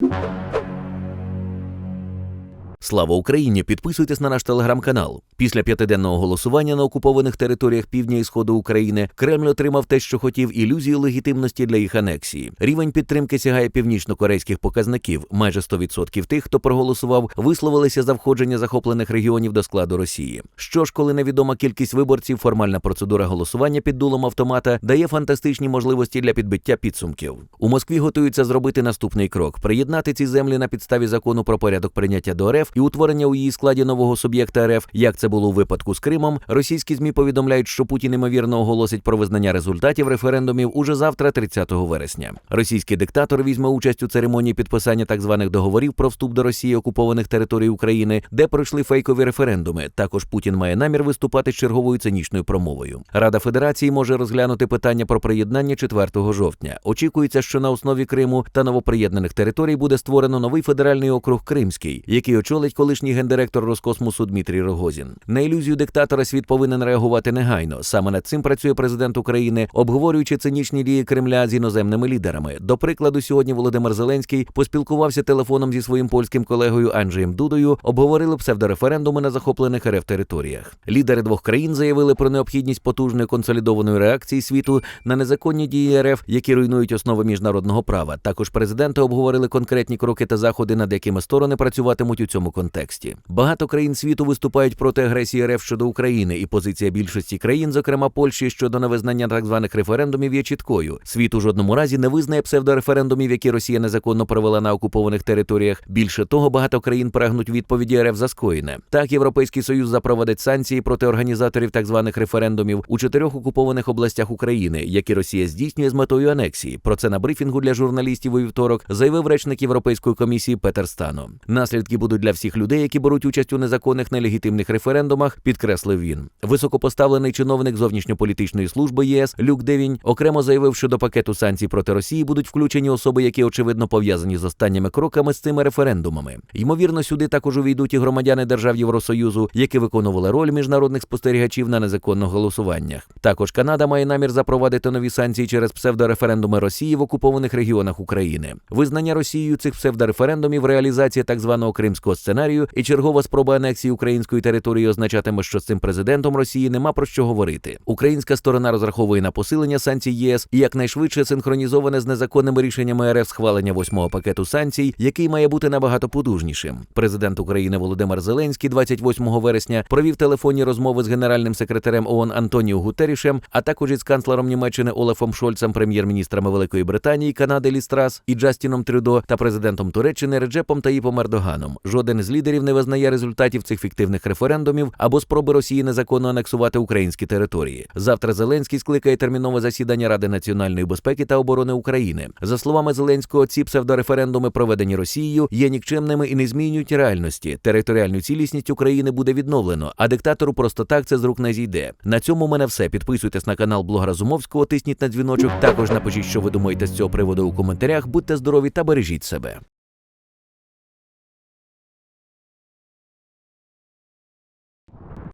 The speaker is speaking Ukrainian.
you. Слава Україні! Підписуйтесь на наш телеграм-канал. Після п'ятиденного голосування на окупованих територіях півдня і сходу України Кремль отримав те, що хотів ілюзії легітимності для їх анексії. Рівень підтримки сягає північно-корейських показників. Майже 100% тих, хто проголосував, висловилися за входження захоплених регіонів до складу Росії. Що ж, коли невідома кількість виборців, формальна процедура голосування під дулом автомата дає фантастичні можливості для підбиття підсумків. У Москві готуються зробити наступний крок: приєднати ці землі на підставі закону про порядок прийняття до РФ і утворення у її складі нового суб'єкта РФ, як це було у випадку з Кримом. Російські змі повідомляють, що Путін ймовірно оголосить про визнання результатів референдумів уже завтра, 30 вересня. Російський диктатор візьме участь у церемонії підписання так званих договорів про вступ до Росії окупованих територій України, де пройшли фейкові референдуми. Також Путін має намір виступати з черговою цинічною промовою. Рада Федерації може розглянути питання про приєднання 4 жовтня. Очікується, що на основі Криму та новоприєднаних територій буде створено новий федеральний округ Кримський, який очолить колишній гендиректор Роскосмосу Дмитрій Рогозін. На ілюзію диктатора світ повинен реагувати негайно. Саме над цим працює президент України, обговорюючи цинічні дії Кремля з іноземними лідерами. До прикладу, сьогодні Володимир Зеленський поспілкувався телефоном зі своїм польським колегою Анджеєм Дудою. Обговорили псевдореферендуми на захоплених РФ територіях. Лідери двох країн заявили про необхідність потужної консолідованої реакції світу на незаконні дії РФ, які руйнують основи міжнародного права. Також президенти обговорили конкретні кроки та заходи, над якими сторони працюватимуть у цьому контексті. Багато країн світу виступають проти агресії РФ щодо України, і позиція більшості країн, зокрема Польщі, щодо невизнання так званих референдумів, є чіткою. Світ у жодному разі не визнає псевдореферендумів, які Росія незаконно провела на окупованих територіях. Більше того, багато країн прагнуть відповіді РФ за скоєне. Так, Європейський Союз запровадить санкції проти організаторів так званих референдумів у чотирьох окупованих областях України, які Росія здійснює з метою анексії. Про це на брифінгу для журналістів у вівторок заявив речник Європейської комісії Петер Стано. Наслідки будуть для всіх людей, які беруть участь у незаконних нелегітимних референдумах, підкреслив він. Високопоставлений чиновник зовнішньополітичної служби ЄС Люк Девінь окремо заявив, що до пакету санкцій проти Росії будуть включені особи, які очевидно пов'язані з останніми кроками з цими референдумами. Ймовірно, сюди також увійдуть і громадяни держав Євросоюзу, які виконували роль міжнародних спостерігачів на незаконних голосуваннях. Також Канада має намір запровадити нові санкції через псевдореферендуми Росії в окупованих регіонах України. Визнання Росією цих псевдореферендумів, реалізація так званого кримського сценарію і чергова спроба анексії української території означатиме, що з цим президентом Росії нема про що говорити. Українська сторона розраховує на посилення санкцій єС і якнайшвидше синхронізоване з незаконними рішеннями РФ схвалення восьмого пакету санкцій, який має бути набагато потужнішим. Президент України Володимир Зеленський 28 вересня провів телефонні розмови з генеральним секретарем ООН Антоніо Гутерішем, а також із канцлером Німеччини Олафом Шольцем, прем'єр-міністрами Великої Британії, Канади Лістрас і Джастіном Трюдо та президентом Туреччини Реджепом Таїпом Ердоганом. Жоден з лідерів не визнає результатів цих фіктивних референдумів або спроби Росії незаконно анексувати українські території. Завтра Зеленський скликає термінове засідання Ради національної безпеки та оборони України. За словами Зеленського, ці псевдореферендуми, проведені Росією, є нікчемними і не змінюють реальності. Територіальну цілісність України буде відновлено, а диктатору просто так це з рук не зійде. На цьому у мене все. Підписуйтесь на канал блогера Зумовського, тисніть на дзвіночок. Також напишіть, що ви думаєте з цього приводу у коментарях. Будьте здорові та бережіть себе.